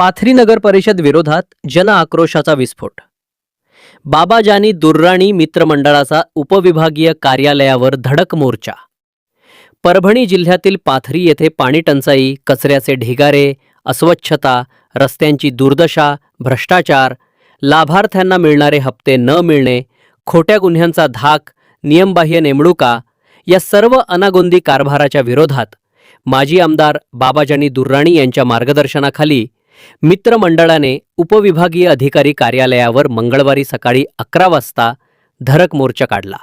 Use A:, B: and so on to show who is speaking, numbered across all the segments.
A: पाथरी नगर परिषद विरोधात जन आक्रोशाचा विस्फोट. बाबाजानी दुर्राणी मित्रमंडळाचा उपविभागीय कार्यालयावर धडक मोर्चा. परभणी जिल्ह्यातील पाथरी येथे पाणीटंचाई कचऱ्याचे ढिगारे अस्वच्छता रस्त्यांची दुर्दशा भ्रष्टाचार लाभार्थ्यांना मिळणारे हप्ते न मिळणे खोट्या गुन्ह्यांचा धाक नियमबाह्य नेमणुका या सर्व अनागोंदी कारभाराच्या विरोधात माजी आमदार बाबाजानी दुर्राणी यांच्या मार्गदर्शनाखाली मित्रमंडळाने उपविभागीय अधिकारी कार्यालयावर मंगळवारी सकाळी अकरा वाजता धरक मोर्चा काढला.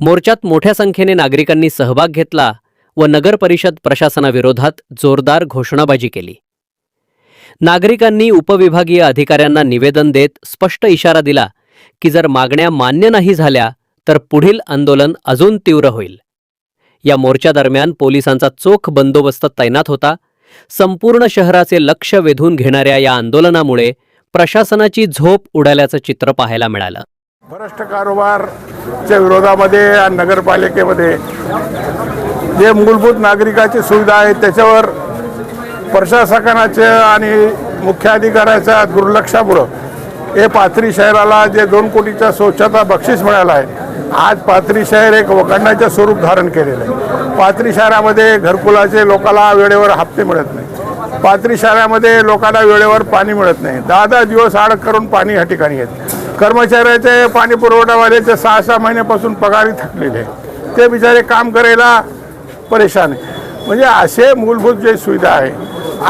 A: मोर्चात मोठ्या संख्येने नागरिकांनी सहभाग घेतला व नगर परिषद प्रशासनाविरोधात जोरदार घोषणाबाजी केली. नागरिकांनी उपविभागीय अधिकाऱ्यांना निवेदन देत स्पष्ट इशारा दिला की जर मागण्या मान्य नाही झाल्या तर पुढील आंदोलन अजून तीव्र होईल. या मोर्चादरम्यान पोलिसांचा चोख बंदोबस्त तैनात होता संपूर्ण शहराचे लक्ष वेधून घेणाऱ्या या आंदोलनामुळे प्रशासनाची झोप उडाल्याचं चित्र पाहायला मिळालं.
B: भ्रष्ट कारोबारच्या विरोधामध्ये आणि नगरपालिकेमध्ये जे मूलभूत नागरिकाची सुविधा आहे त्याच्यावर प्रशासकानाच्या आणि मुख्याधिकाऱ्याच्या दुर्लक्षामुळं हे पाथरी शहराला जे दोन कोटीचा स्वच्छता बक्षीस मिळाला आहे आज पाथरी शहर एक वखंडाचे स्वरूप धारण केलेलं आहे. पाथरी शहरामध्ये घरकुलाचे लोकांना वेळेवर हप्ते मिळत नाही. पाथरी शहरामध्ये लोकांना वेळेवर पाणी मिळत नाही. दहा दहा दिवस आड करून पाणी ह्या ठिकाणी येत. कर्मचाऱ्याचे पाणी पुरवठावाल्याचे सहा सहा महिन्यापासून पगारी थकलेले ते बिचारे काम करायला परेशान आहे म्हणजे असे मूलभूत जे सुविधा आहे.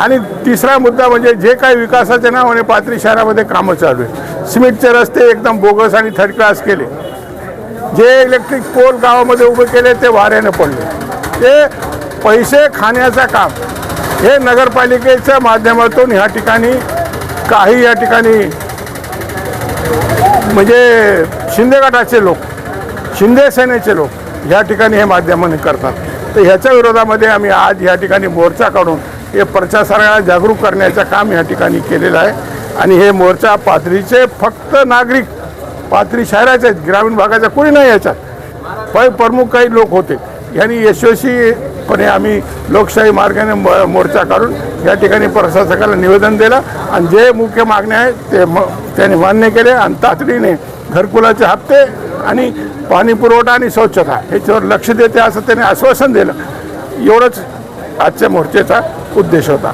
B: आणि तिसरा मुद्दा म्हणजे जे काही विकासाच्या नावाने पाथरी शहरामध्ये कामं चालू आहे सिमेंटचे रस्ते एकदम बोगस आणि थर्ड क्लास केले. जे इलेक्ट्रिक पोल गावामध्ये उभे केले ते वाऱ्याने पडले. ते पैसे खाण्याचं काम. हे नगरपालिकेच्या माध्यमातून ह्या ठिकाणी काही या ठिकाणी म्हणजे शिंदे गटाचे लोक शिंदे सेनेचे लोक या ठिकाणी हे माध्यमाने करतात. तर ह्याच्या विरोधामध्ये आम्ही आज या ठिकाणी मोर्चा काढून हे प्रशासनाला जागरूक करण्याचं काम या ठिकाणी केलेलं आहे. आणि हे मोर्चा पाथरीचे फक्त नागरिक पाथरी शहराचे आहेत ग्रामीण भागाचा कोणी नाही याच्यात. पण प्रमुख काही लोक होते. यांनी यशस्वीपणे आम्ही लोकशाही मार्गाने म- मोर्चा काढून या ठिकाणी प्रशासकाला निवेदन दिलं. आणि जे मुख्य मागण्या आहेत ते म त्यांनी मान्य केले. आणि तातडीने घरकुलाचे हप्ते आणि पाणी पुरवठा आणि स्वच्छता ह्याच्यावर लक्ष देते असं त्यांनी आश्वासन दिलं. एवढंच आजच्या मोर्चेचा उद्देश होता.